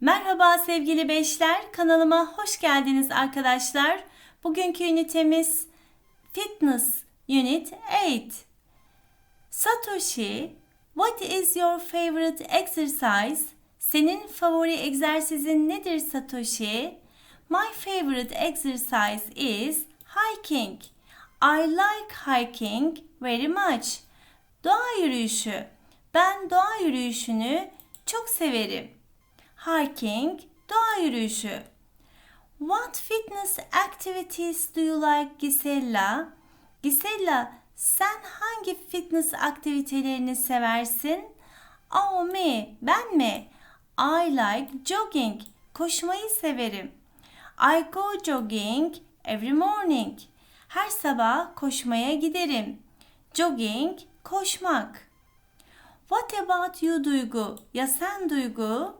Merhaba sevgili beşler, kanalıma hoş geldiniz arkadaşlar. Bugünkü ünitemiz Fitness Unit 8. Satoshi, what is your favorite exercise? Senin favori egzersizin nedir Satoshi? My favorite exercise is hiking. I like hiking very much. Doğa yürüyüşü. Ben doğa yürüyüşünü çok severim. Hiking, doğa yürüyüşü. What fitness activities do you like Gisella? Gisella, sen hangi fitness aktivitelerini seversin? Oh me, ben mi? I like jogging, koşmayı severim. I go jogging every morning. Her sabah koşmaya giderim. Jogging, koşmak. What about you Duygu? Ya sen Duygu?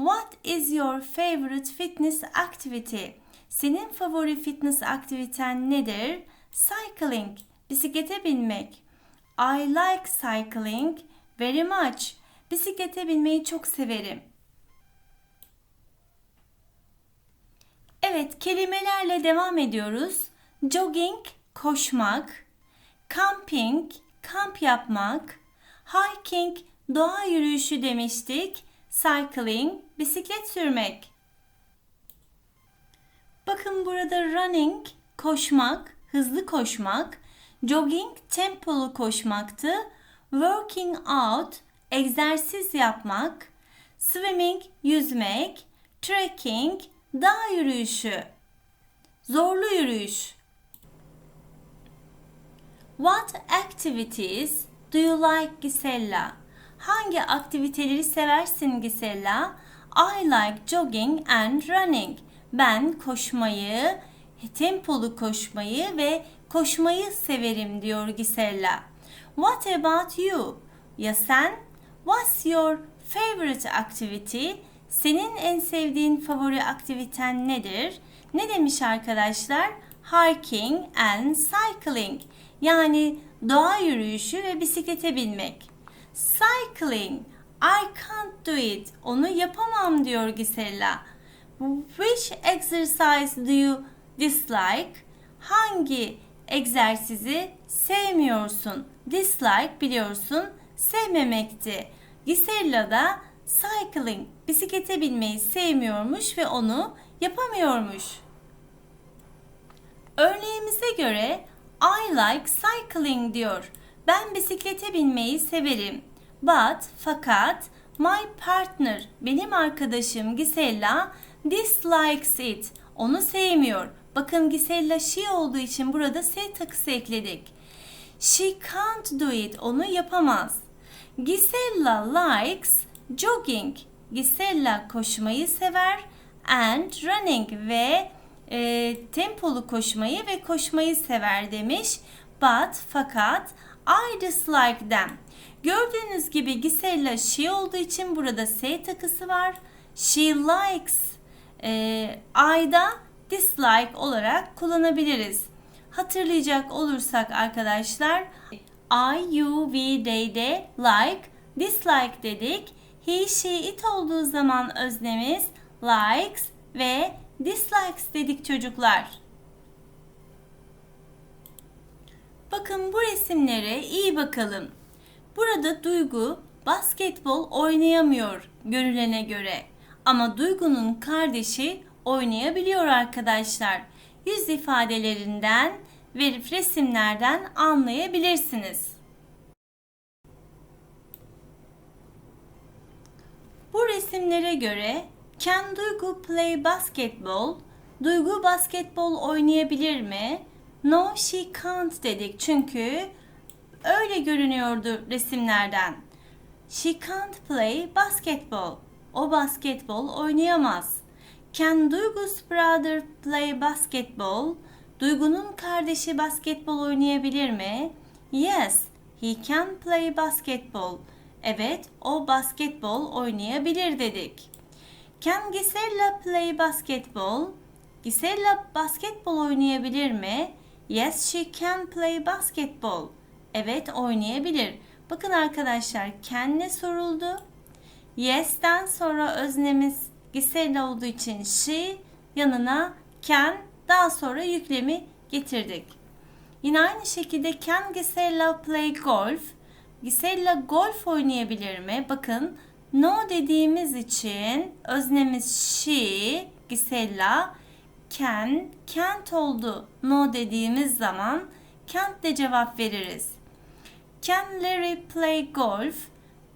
What is your favorite fitness activity? Senin favori fitness aktiviten nedir? Cycling, bisiklete binmek. I like cycling very much. Bisiklete binmeyi çok severim. Evet, kelimelerle devam ediyoruz. Jogging, koşmak. Camping, kamp yapmak. Hiking, doğa yürüyüşü demiştik. Cycling, bisiklet sürmek. Bakın burada running, koşmak, hızlı koşmak. Jogging, tempolu koşmaktı. Working out, egzersiz yapmak. Swimming, yüzmek. Trekking, dağ yürüyüşü. Zorlu yürüyüş. What activities do you like Gisella? Hangi aktiviteleri seversin Gisella? I like jogging and running. Ben koşmayı, tempolu koşmayı ve koşmayı severim diyor Gisella. What about you? Ya sen? What's your favorite activity? Senin en sevdiğin favori aktiviten nedir? Ne demiş arkadaşlar? Hiking and cycling. Yani doğa yürüyüşü ve bisiklete binmek. Cycling. I can't do it. Onu yapamam diyor Gisella. Which exercise do you dislike? Hangi egzersizi sevmiyorsun? Dislike biliyorsun sevmemekti. Gisella da cycling, bisiklete binmeyi sevmiyormuş ve onu yapamıyormuş. Örneğimize göre I like cycling diyor. Ben bisiklete binmeyi severim. But fakat my partner benim arkadaşım Gisella dislikes it. Onu sevmiyor. Bakın Gisella she olduğu için burada S takısı ekledik. She can't do it. Onu yapamaz. Gisella likes jogging. Gisella koşmayı sever and running ve e, tempolu koşmayı ve koşmayı sever demiş. But fakat I dislike them. Gördüğünüz gibi Gisella she olduğu için burada S takısı var. She likes e, I'da dislike olarak kullanabiliriz. Hatırlayacak olursak arkadaşlar I, you, we, they de like, dislike dedik. He, she, it olduğu zaman öznemiz likes ve dislikes dedik çocuklar. Bakın bu resimlere iyi bakalım. Burada Duygu basketbol oynayamıyor görülene göre. Ama Duygu'nun kardeşi oynayabiliyor arkadaşlar. Yüz ifadelerinden ve resimlerden anlayabilirsiniz. Bu resimlere göre Can Duygu play basketball? Duygu basketbol oynayabilir mi? No she can't dedik çünkü öyle görünüyordu resimlerden. She can't play basketball. O basketbol oynayamaz. Can Duygu's brother play basketball? Duygu'nun kardeşi basketbol oynayabilir mi? Yes, he can play basketball. Evet, o basketbol oynayabilir dedik. Can Gisella play basketball? Gisella basketbol oynayabilir mi? Yes, she can play basketball. Evet, oynayabilir. Bakın arkadaşlar, can ne soruldu? Yes'ten sonra öznemiz Gisela olduğu için she, yanına can, daha sonra yüklemi getirdik. Yine aynı şekilde can Gisela play golf? Gisela golf oynayabilir mi? Bakın no dediğimiz için öznemiz she, Gisela, can, can't oldu. No dediğimiz zaman can't de cevap veririz. Can Larry play golf?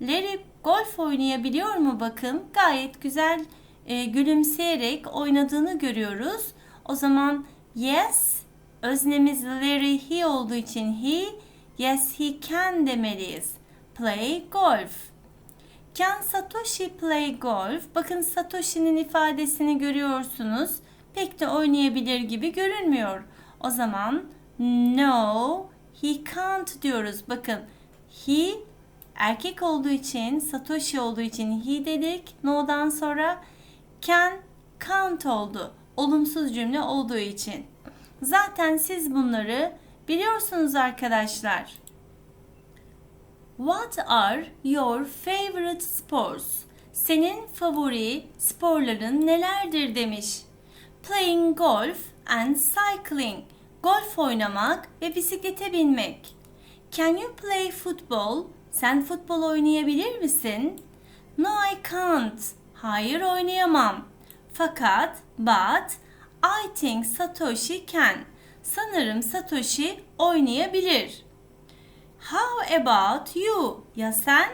Larry golf oynayabiliyor mu bakın? Gayet güzel e, gülümseyerek oynadığını görüyoruz. O zaman yes öznemiz Larry he olduğu için he yes he can demeliyiz. Play golf. Can Satoshi play golf? Bakın Satoshi'nin ifadesini görüyorsunuz. Pek de oynayabilir gibi görünmüyor. O zaman no he can't diyoruz. Bakın he erkek olduğu için Satoshi olduğu için he dedik. No'dan sonra can can't oldu. Olumsuz cümle olduğu için. Zaten siz bunları biliyorsunuz arkadaşlar. What are your favorite sports? Senin favori sporların nelerdir demiş. Playing golf and cycling. Golf oynamak ve bisiklete binmek. Can you play football? Sen futbol oynayabilir misin? No I can't. Hayır oynayamam. Fakat but I think Satoshi can. Sanırım Satoshi oynayabilir. How about you? Ya sen?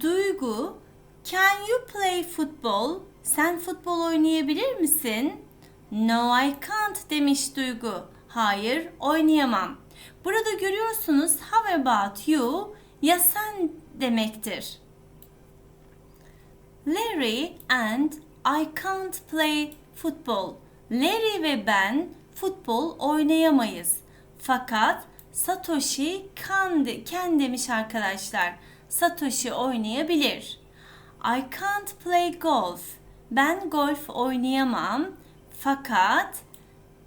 Duygu, can you play football? Sen futbol oynayabilir misin? No I can't demiş Duygu. Hayır oynayamam. Burada görüyorsunuz how about you ya sen demektir. Larry and I can't play football. Larry ve ben futbol oynayamayız. Fakat Satoshi can, can demiş arkadaşlar. Satoshi oynayabilir. I can't play golf. Ben golf oynayamam. Fakat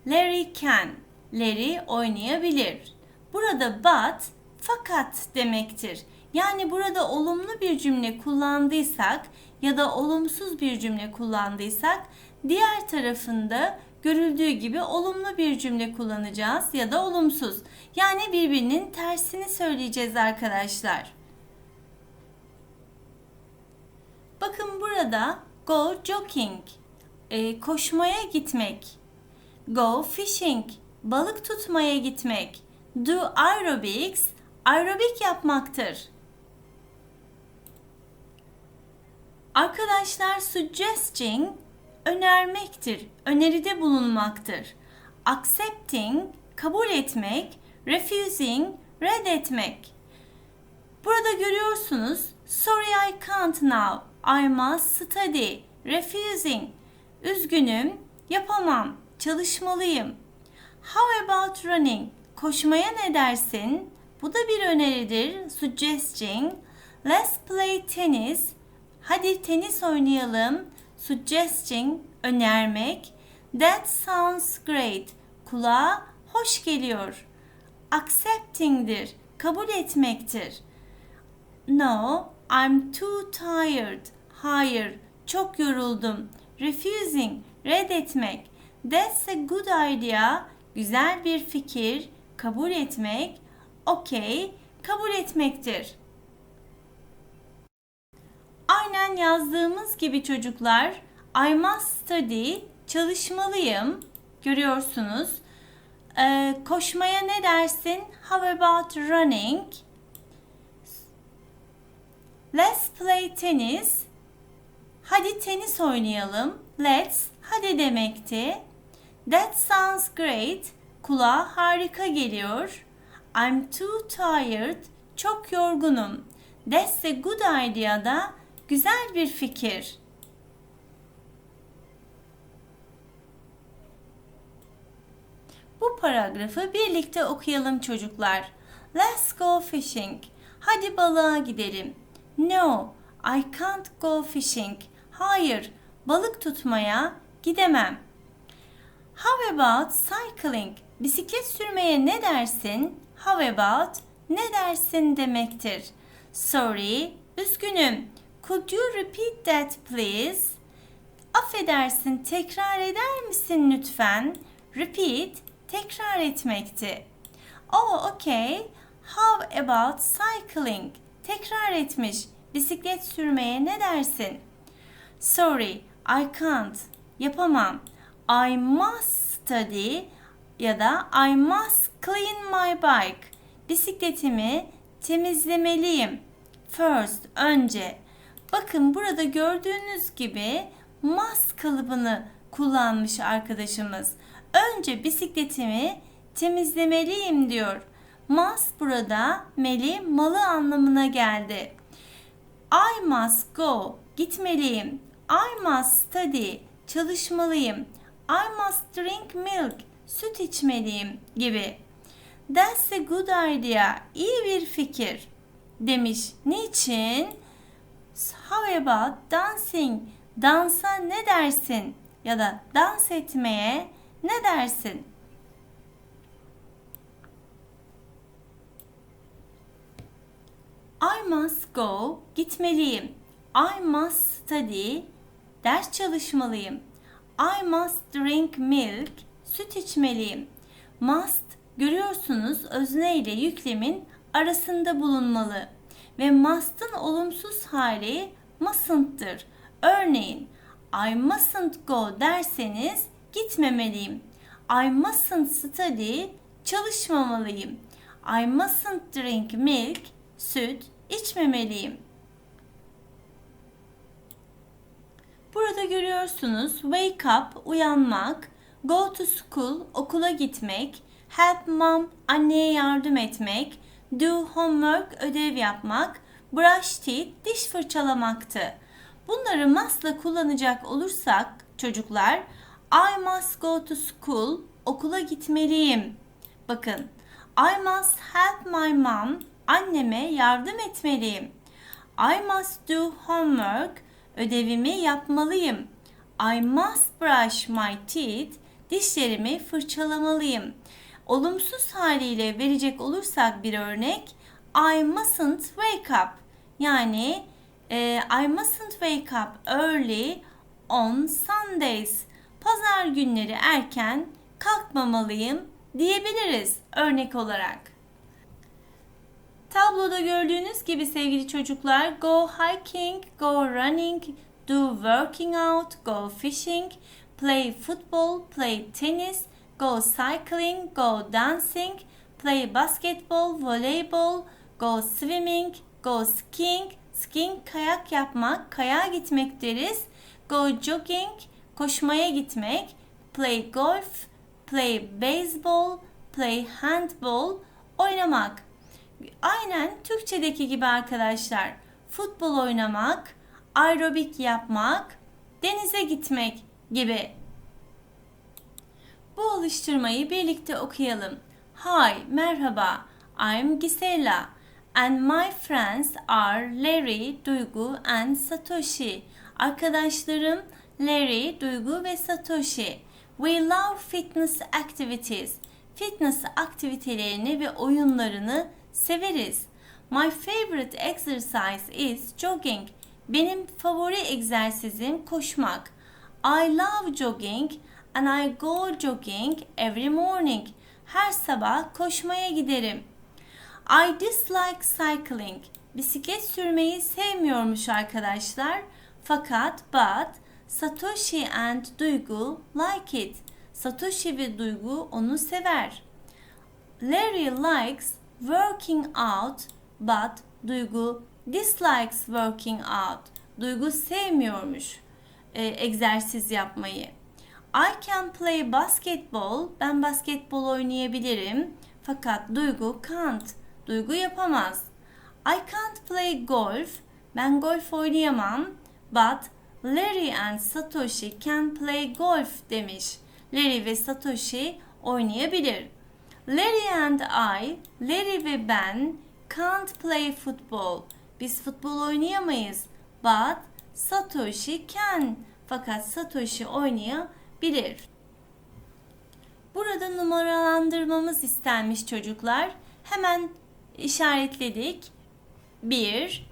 Larry can. Larry oynayabilir. Burada but fakat demektir. Yani burada olumlu bir cümle kullandıysak ya da olumsuz bir cümle kullandıysak diğer tarafında görüldüğü gibi olumlu bir cümle kullanacağız ya da olumsuz. Yani birbirinin tersini söyleyeceğiz arkadaşlar. Bakın burada go jogging, e, koşmaya gitmek. Go fishing, balık tutmaya gitmek. Do aerobics, aerobik yapmaktır. Arkadaşlar suggesting önermektir, öneride bulunmaktır. Accepting kabul etmek, refusing reddetmek. Burada görüyorsunuz sorry I can't now, I must study, refusing üzgünüm, yapamam, çalışmalıyım. How about running? Koşmaya ne dersin? Bu da bir öneridir. Suggesting. Let's play tennis. Hadi tenis oynayalım. Suggesting önermek. That sounds great. Kulağa hoş geliyor. Accepting'dir. Kabul etmektir. No, I'm too tired. Hayır, çok yoruldum. Refusing, reddetmek. That's a good idea. Güzel bir fikir. Kabul etmek. Okay, kabul etmektir. Aynen yazdığımız gibi çocuklar I must study çalışmalıyım görüyorsunuz. Ee, koşmaya ne dersin? How about running? Let's play tennis. Hadi tenis oynayalım. Let's hadi demekti. That sounds great. Kulağa harika geliyor. I'm too tired. Çok yorgunum. That's a good idea da güzel bir fikir. Bu paragrafı birlikte okuyalım çocuklar. Let's go fishing. Hadi balığa gidelim. No, I can't go fishing. Hayır, balık tutmaya gidemem. How about cycling? Bisiklet sürmeye ne dersin? How about ne dersin demektir. Sorry, üzgünüm. Could you repeat that please? Affedersin tekrar eder misin lütfen? Repeat tekrar etmekti. Oh okay. How about cycling? Tekrar etmiş. Bisiklet sürmeye ne dersin? Sorry, I can't. Yapamam. I must study ya da I must clean my bike. Bisikletimi temizlemeliyim. First, önce. Bakın burada gördüğünüz gibi must kalıbını kullanmış arkadaşımız. Önce bisikletimi temizlemeliyim diyor. Must burada meli malı anlamına geldi. I must go gitmeliyim. I must study çalışmalıyım. I must drink milk süt içmeliyim gibi. That's a good idea. İyi bir fikir demiş. Niçin? How about dancing? Dansa ne dersin? Ya da dans etmeye ne dersin? I must go, gitmeliyim. I must study, ders çalışmalıyım. I must drink milk, süt içmeliyim. Must, görüyorsunuz özne ile yüklemin arasında bulunmalı. Ve must'ın olumsuz hali mustn'tır. Örneğin, I mustn't go derseniz gitmemeliyim. I mustn't study, çalışmamalıyım. I mustn't drink milk, süt içmemeliyim. Burada görüyorsunuz wake up uyanmak, go to school okula gitmek, help mom anneye yardım etmek, do homework ödev yapmak, brush teeth diş fırçalamaktı. Bunları must'la kullanacak olursak çocuklar I must go to school okula gitmeliyim. Bakın I must help my mom anneme yardım etmeliyim. I must do homework ödevimi yapmalıyım. I must brush my teeth dişlerimi fırçalamalıyım. Olumsuz haliyle verecek olursak bir örnek I mustn't wake up yani e, I mustn't wake up early on Sundays. Pazar günleri erken kalkmamalıyım diyebiliriz örnek olarak. Tabloda gördüğünüz gibi sevgili çocuklar go hiking, go running, do working out, go fishing, play football, play tennis, go cycling, go dancing, play basketball, volleyball, go swimming, go skiing, skiing kayak yapmak, kayağa gitmek deriz. Go jogging, koşmaya gitmek, play golf, play baseball, play handball, oynamak. Aynen Türkçedeki gibi arkadaşlar. Futbol oynamak, aerobik yapmak, denize gitmek gibi. Bu alıştırmayı birlikte okuyalım. Hi, merhaba. I'm Gisela and my friends are Larry, Duygu and Satoshi. Arkadaşlarım Larry, Duygu ve Satoshi. We love fitness activities. Fitness aktivitelerini ve oyunlarını severiz. My favorite exercise is jogging. Benim favori egzersizim koşmak. I love jogging and I go jogging every morning. Her sabah koşmaya giderim. I dislike cycling. Bisiklet sürmeyi sevmiyormuş arkadaşlar. Fakat but Satoshi and Duygu like it. Satoshi ve Duygu onu sever. Larry likes working out but Duygu dislikes working out. Duygu sevmiyormuş e, egzersiz yapmayı. I can play basketball. Ben basketbol oynayabilirim. Fakat Duygu can't. Duygu yapamaz. I can't play golf. Ben golf oynayamam. But Larry and Satoshi can play golf demiş. Larry ve Satoshi oynayabilir. Larry and I, Larry ve ben can't play football. Biz futbol oynayamayız. But Satoshi can. Fakat Satoshi oynayabilir. Burada numaralandırmamız istenmiş çocuklar. Hemen işaretledik. 1,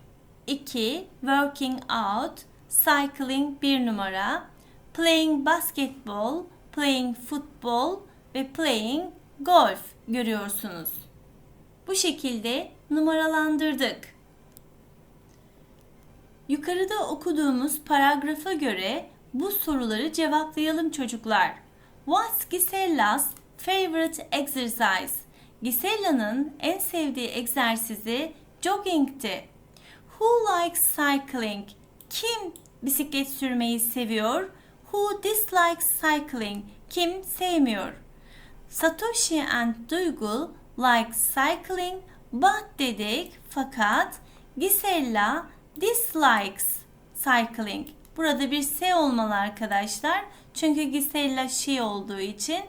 2, working out, cycling bir numara. playing basketball, playing football ve playing golf görüyorsunuz. Bu şekilde numaralandırdık. Yukarıda okuduğumuz paragrafa göre bu soruları cevaplayalım çocuklar. What's Gisella's favorite exercise? Gisella'nın en sevdiği egzersizi joggingti. Who likes cycling? Kim bisiklet sürmeyi seviyor? Who dislikes cycling? Kim sevmiyor? Satoshi and Duygu like cycling but dedik fakat Gisella dislikes cycling. Burada bir S olmalı arkadaşlar. Çünkü Gisella she olduğu için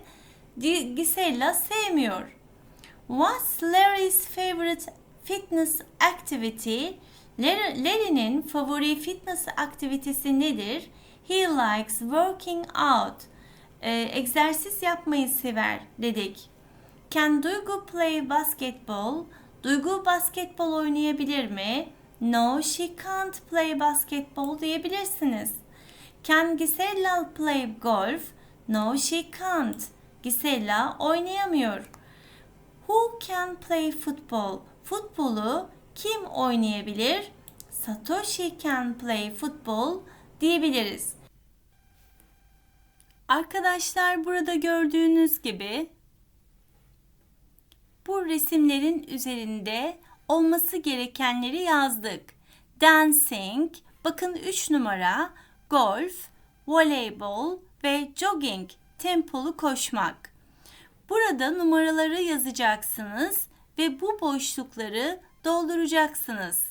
Gisella sevmiyor. What's Larry's favorite fitness activity? Larry'nin favori fitness aktivitesi nedir? He likes working out. Ee, egzersiz yapmayı sever dedik. Can Duygu play basketball? Duygu basketbol oynayabilir mi? No, she can't play basketball diyebilirsiniz. Can Gisella play golf? No, she can't. Gisella oynayamıyor. Who can play football? Futbolu kim oynayabilir? Satoshi can play football diyebiliriz. Arkadaşlar burada gördüğünüz gibi bu resimlerin üzerinde olması gerekenleri yazdık. Dancing, bakın 3 numara, golf, voleybol ve jogging, tempolu koşmak. Burada numaraları yazacaksınız ve bu boşlukları dolduracaksınız.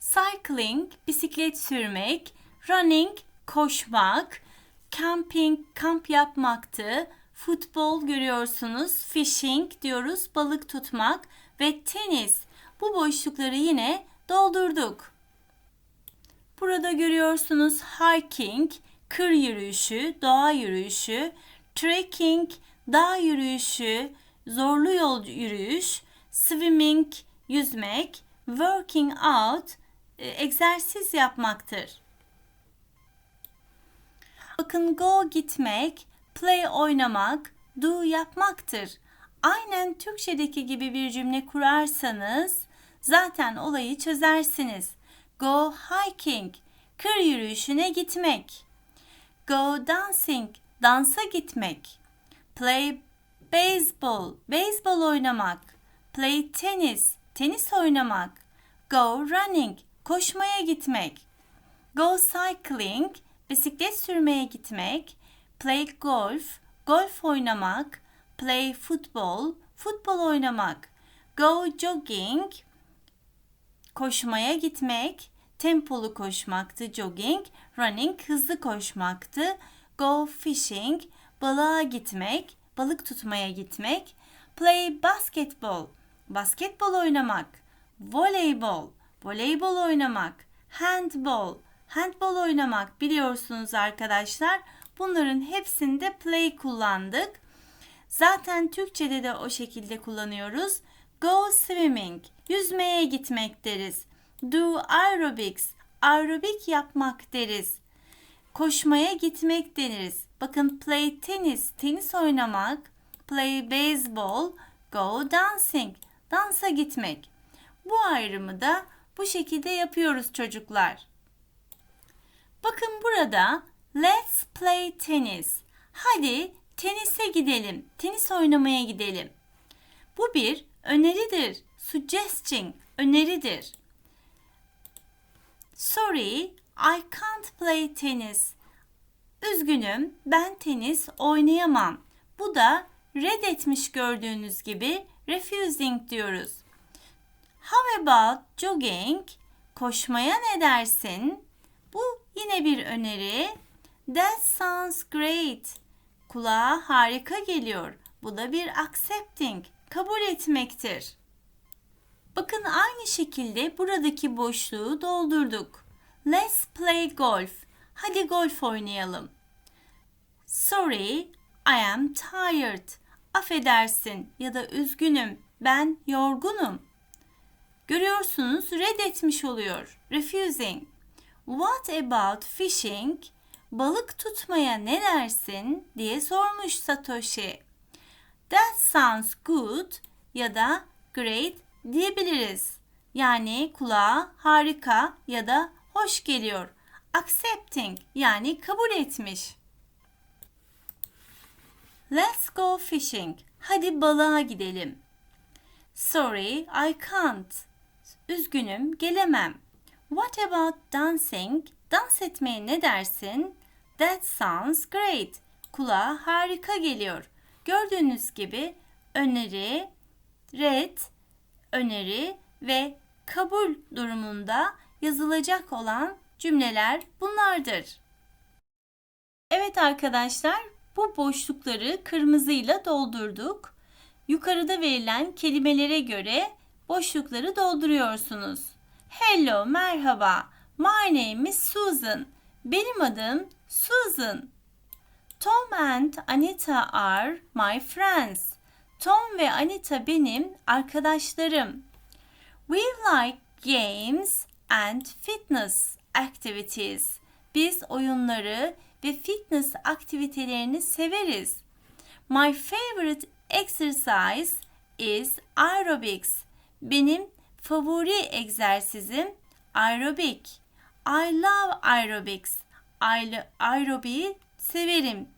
Cycling, bisiklet sürmek, running, koşmak, camping, kamp yapmaktı, futbol görüyorsunuz, fishing diyoruz, balık tutmak ve tenis. Bu boşlukları yine doldurduk. Burada görüyorsunuz hiking, kır yürüyüşü, doğa yürüyüşü, trekking, dağ yürüyüşü, zorlu yol yürüyüş, swimming, yüzmek, working out, e, egzersiz yapmaktır. Bakın go gitmek, play oynamak, do yapmaktır. Aynen Türkçedeki gibi bir cümle kurarsanız zaten olayı çözersiniz. Go hiking, kır yürüyüşüne gitmek. Go dancing, dansa gitmek. Play baseball, baseball oynamak. Play tennis, tenis oynamak. Go running, koşmaya gitmek. Go cycling, bisiklet sürmeye gitmek. Play golf, golf oynamak. Play football, futbol oynamak. Go jogging, koşmaya gitmek. Tempolu koşmaktı jogging. Running, hızlı koşmaktı. Go fishing, balığa gitmek. Balık tutmaya gitmek. Play basketball, basketbol oynamak. Voleybol, voleybol oynamak. Handball, handbol oynamak biliyorsunuz arkadaşlar. Bunların hepsinde play kullandık. Zaten Türkçede de o şekilde kullanıyoruz. Go swimming, yüzmeye gitmek deriz. Do aerobics, aerobik yapmak deriz. Koşmaya gitmek deriz. Bakın play tennis, tenis oynamak. Play baseball, go dancing, dansa gitmek. Bu ayrımı da bu şekilde yapıyoruz çocuklar. Bakın burada let's play tennis. Hadi tenise gidelim, tenis oynamaya gidelim. Bu bir öneridir. Suggestion, öneridir. Sorry, I can't play tennis. Üzgünüm, ben tenis oynayamam. Bu da reddetmiş gördüğünüz gibi refusing diyoruz. How about jogging? Koşmaya ne dersin? Bu yine bir öneri. That sounds great. Kulağa harika geliyor. Bu da bir accepting, kabul etmektir. Bakın aynı şekilde buradaki boşluğu doldurduk. Let's play golf. Hadi golf oynayalım. Sorry, I am tired. Affedersin ya da üzgünüm. Ben yorgunum. Görüyorsunuz reddetmiş oluyor. Refusing. What about fishing? Balık tutmaya ne dersin diye sormuş Satoshi. That sounds good ya da great diyebiliriz. Yani kulağa harika ya da hoş geliyor. Accepting yani kabul etmiş. Let's go fishing. Hadi balığa gidelim. Sorry, I can't. Üzgünüm, gelemem. What about dancing? Dans etmeye ne dersin? That sounds great. Kulağa harika geliyor. Gördüğünüz gibi öneri, red, öneri ve kabul durumunda yazılacak olan cümleler bunlardır. Evet arkadaşlar, bu boşlukları kırmızıyla doldurduk. Yukarıda verilen kelimelere göre boşlukları dolduruyorsunuz. Hello, merhaba. My name is Susan. Benim adım Susan. Tom and Anita are my friends. Tom ve Anita benim arkadaşlarım. We like games and fitness activities. Biz oyunları ve fitness aktivitelerini severiz. My favorite exercise is aerobics. Benim favori egzersizim aerobik. I love aerobics. Aer- Aerobiği severim.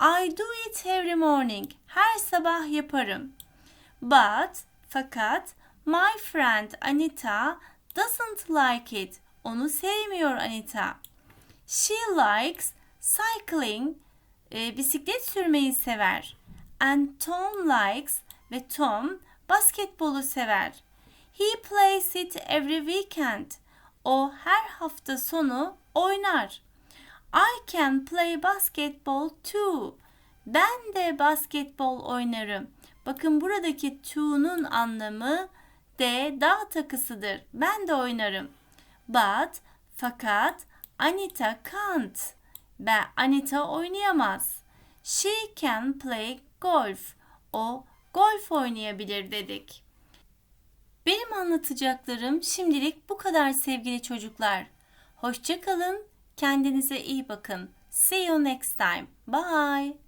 I do it every morning. Her sabah yaparım. But fakat my friend Anita doesn't like it. Onu sevmiyor Anita. She likes cycling. e, bisiklet sürmeyi sever. And Tom likes ve Tom basketbolu sever. He plays it every weekend. O her hafta sonu oynar. I can play basketball too. Ben de basketbol oynarım. Bakın buradaki to'nun anlamı de dağ takısıdır. Ben de oynarım. But fakat Anita can't. Ben Anita oynayamaz. She can play golf. O golf oynayabilir dedik. Benim anlatacaklarım şimdilik bu kadar sevgili çocuklar. Hoşça kalın, kendinize iyi bakın. See you next time. Bye.